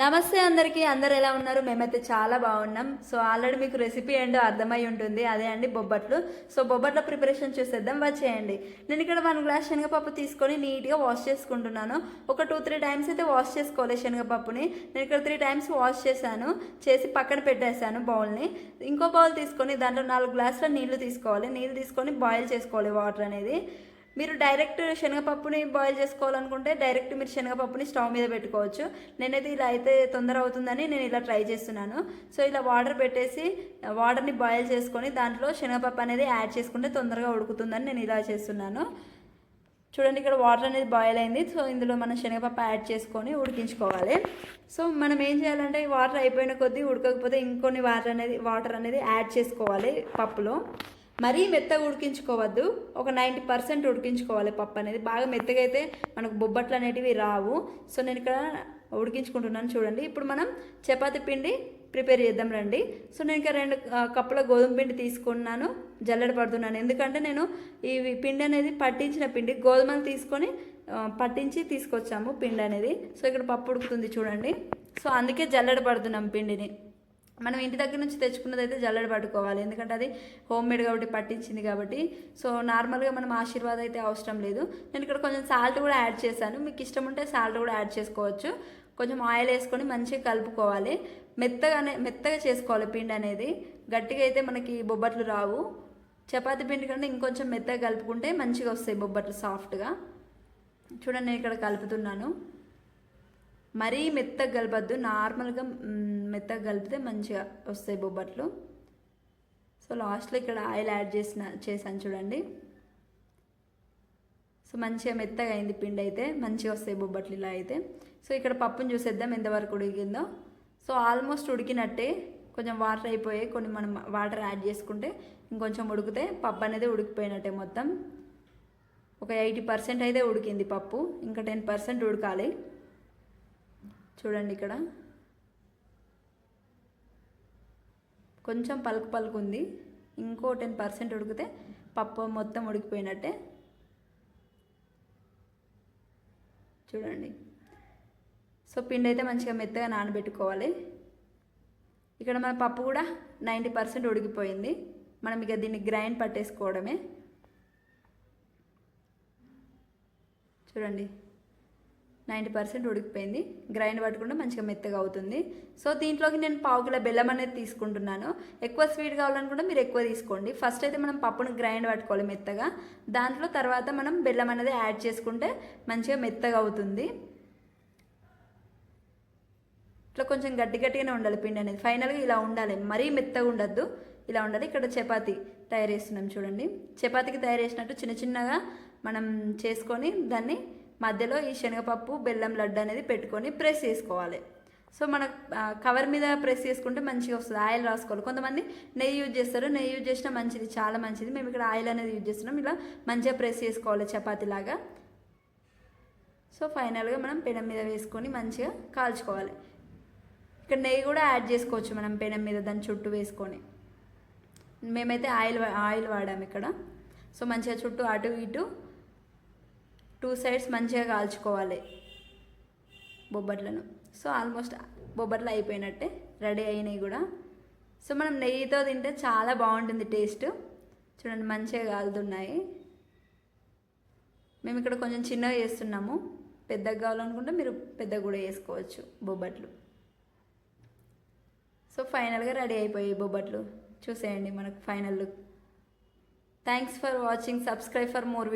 నమస్తే అందరికీ. అందరు ఎలా ఉన్నారు? మేమైతే చాలా బాగున్నాం. సో ఆల్రెడీ మీకు రెసిపీ ఏంటో అర్థమై ఉంటుంది. అదే అండి బొబ్బట్లు. సో బొబ్బట్ల ప్రిపరేషన్ చూసేద్దాం. వచ్చేయండి నేను ఇక్కడ వన్ గ్లాస్ శనగపప్పు తీసుకొని నీట్గా వాష్ చేసుకుంటున్నాను. ఒక టూ త్రీ టైమ్స్ అయితే వాష్ చేసుకోవాలి శనగపప్పుని. నేను ఇక్కడ త్రీ టైమ్స్ వాష్ చేశాను. చేసి పక్కన పెట్టేశాను బౌల్ని. ఇంకో బౌల్ తీసుకొని దాంట్లో నాలుగు గ్లాసుల నీళ్ళు తీసుకోవాలి. నీళ్ళు తీసుకొని బాయిల్ చేసుకోవాలి వాటర్ అనేది. మీరు డైరెక్ట్ శనగపప్పుని బాయిల్ చేసుకోవాలనుకుంటే డైరెక్ట్ మీరు శనగపప్పుని స్టవ్ మీద పెట్టుకోవచ్చు. నేనైతే ఇలా అయితే తొందర అవుతుందని నేను ఇలా ట్రై చేస్తున్నాను. సో ఇలా వాటర్ పెట్టేసి వాటర్ని బాయిల్ చేసుకొని దాంట్లో శనగపప్పు అనేది యాడ్ చేసుకుంటే తొందరగా ఉడుకుతుందని నేను ఇలా చేస్తున్నాను. చూడండి ఇక్కడ వాటర్ అనేది బాయిల్ అయింది. సో ఇందులో మనం శనగపప్పు యాడ్ చేసుకొని ఉడికించుకోవాలి. సో మనం ఏం చేయాలంటే ఈ వాటర్ అయిపోయిన కొద్దీ ఉడకకపోతే ఇంకొన్ని వాటర్ అనేది వాటర్ అనేది యాడ్ చేసుకోవాలి పప్పులో. మరీ మెత్తగా ఉడికించుకోవద్దు. ఒక నైంటీ పర్సెంట్ ఉడికించుకోవాలి పప్పు అనేది. బాగా మెత్తగా అయితే మనకు బొబ్బట్లు అనేటివి రావు. సో నేను ఇక్కడ ఉడికించుకుంటున్నాను చూడండి. ఇప్పుడు మనం చపాతి పిండి ప్రిపేర్ చేద్దాం రండి. సో నేను ఇంకా రెండు కప్పుల గోధుమ పిండి తీసుకున్నాను. జల్లెడ పడుతున్నాను. ఎందుకంటే నేను ఈ పిండి అనేది పట్టించిన పిండి గోధుమలు తీసుకొని పట్టించి తీసుకొచ్చాము పిండి అనేది. సో ఇక్కడ పప్పు ఉడుకుతుంది చూడండి. సో అందుకే జల్లెడ పడుతున్నాం పిండిని. మనం ఇంటి దగ్గర నుంచి తెచ్చుకున్నది అయితే జల్లెడ పట్టుకోవాలి. ఎందుకంటే అది హోమ్ మేడ్ కాబట్టి పట్టించింది కాబట్టి. సో నార్మల్గా మనం ఆశీర్వాదం అయితే అవసరం లేదు. నేను ఇక్కడ కొంచెం సాల్ట్ కూడా యాడ్ చేశాను. మీకు ఇష్టం ఉంటే సాల్ట్ కూడా యాడ్ చేసుకోవచ్చు. కొంచెం ఆయిల్ వేసుకొని మంచిగా కలుపుకోవాలి. మెత్తగానే మెత్తగా చేసుకోవాలి పిండి అనేది. గట్టిగా అయితే మనకి బొబ్బట్లు రావు. చపాతి పిండి కంటే ఇంకొంచెం మెత్తగా కలుపుకుంటే మంచిగా వస్తాయి బొబ్బట్లు సాఫ్ట్గా చూడండి నేను ఇక్కడ కలుపుతున్నాను. మరీ మెత్తగా కలపద్దు నార్మల్గా మెత్తగా కలిపితే మంచిగా వస్తాయి బొబ్బట్లు. సో లాస్ట్లో ఇక్కడ ఆయిల్ యాడ్ చేసిన చేశాను చూడండి. సో మంచిగా మెత్తగా అయింది పిండి అయితే మంచిగా వస్తాయి బొబ్బట్లు ఇలా అయితే. సో ఇక్కడ పప్పును చూసేద్దాం ఎంతవరకు ఉడికిందో. సో ఆల్మోస్ట్ ఉడికినట్టే కొంచెం వాటర్ అయిపోయాయి కొన్ని మనం వాటర్ యాడ్ చేసుకుంటే ఇంకొంచెం ఉడికితే పప్పు అనేది ఉడికిపోయినట్టే మొత్తం. ఒక ఎయిటీ పర్సెంట్ అయితే ఉడికింది పప్పు ఇంకా టెన్ పర్సెంట్ ఉడకాలి. చూడండి ఇక్కడ. కొంచెం పలుకు పలుకు ఉంది. ఇంకో టెన్ పర్సెంట్ ఉడికితే పప్పు మొత్తం ఉడికిపోయినట్టే. చూడండి. సో పిండి అయితే మంచిగా మెత్తగా నానబెట్టుకోవాలి. ఇక్కడ మన పప్పు కూడా నైంటీ పర్సెంట్ ఉడికిపోయింది. మనం ఇక దీన్ని గ్రైండ్ పట్టేసుకోవడమే. చూడండి. నైంటీ పర్సెంట్ ఉడికిపోయింది. గ్రైండ్ పట్టుకుంటే మంచిగా మెత్తగా అవుతుంది. సో దీంట్లోకి నేను పావు కిలో బెల్లం అనేది తీసుకుంటున్నాను. ఎక్కువ స్వీట్ కావాలనుకుంటే మీరు ఎక్కువ తీసుకోండి. ఫస్ట్ అయితే మనం పప్పును గ్రైండ్ పట్టుకోవాలి మెత్తగా. దాంట్లో తర్వాత మనం బెల్లం అనేది యాడ్ చేసుకుంటే మంచిగా మెత్తగా అవుతుంది. ఇట్లా కొంచెం గట్టి గట్టిగానే ఉండాలి పిండి అనేది. ఫైనల్గా ఇలా ఉండాలి. మరీ మెత్తగా ఉండద్దు. ఇలా ఉండాలి. ఇక్కడ చపాతి తయారు చేస్తున్నాం చూడండి. చపాతీకి తయారు చేసినట్టు చిన్న చిన్నగా మనం చేసుకొని దాన్ని మధ్యలో ఈ శనగపప్పు బెల్లం లడ్డు అనేది పెట్టుకొని ప్రెస్ చేసుకోవాలి. సో మన కవర్ మీద ప్రెస్ చేసుకుంటే మంచిగా వస్తుంది. ఆయిల్ రాసుకోవాలి. కొంతమంది నెయ్యి యూజ్ చేస్తారు. నెయ్యి యూజ్ చేసినా మంచిది. చాలా మంచిది. మేము ఇక్కడ ఆయిల్ అనేది యూజ్ చేస్తున్నాం. ఇలా మంచిగా ప్రెస్ చేసుకోవాలి చపాతీలాగా సో ఫైనల్గా మనం పెనం మీద వేసుకొని మంచిగా కాల్చుకోవాలి. ఇక్కడ నెయ్యి కూడా యాడ్ చేసుకోవచ్చు మనం పెనం మీద దాని చుట్టూ వేసుకొని. మేమైతే ఆయిల్ వా- ఆయిల్ వాడాము ఇక్కడ. సో మంచిగా చుట్టూ అటు ఇటు టూ సైడ్స్ మంచిగా కాల్చుకోవాలి బొబ్బట్లను. సో ఆల్మోస్ట్ బొబ్బట్లు అయిపోయినట్టే రెడీ అయినాయి కూడా. సో మనం నెయ్యితో తింటే చాలా బాగుంటుంది టేస్ట్. చూడండి మంచిగా కాలుతున్నాయి. మేము ఇక్కడ కొంచెం చిన్నగా చేస్తున్నాము. పెద్దగా కావాలనుకుంటే మీరు పెద్దగా కూడా వేసుకోవచ్చు బొబ్బట్లు. సో ఫైనల్గా రెడీ అయిపోయాయి బొబ్బట్లు. చూసేయండి మనకు final look. Thanks for watching. Subscribe for more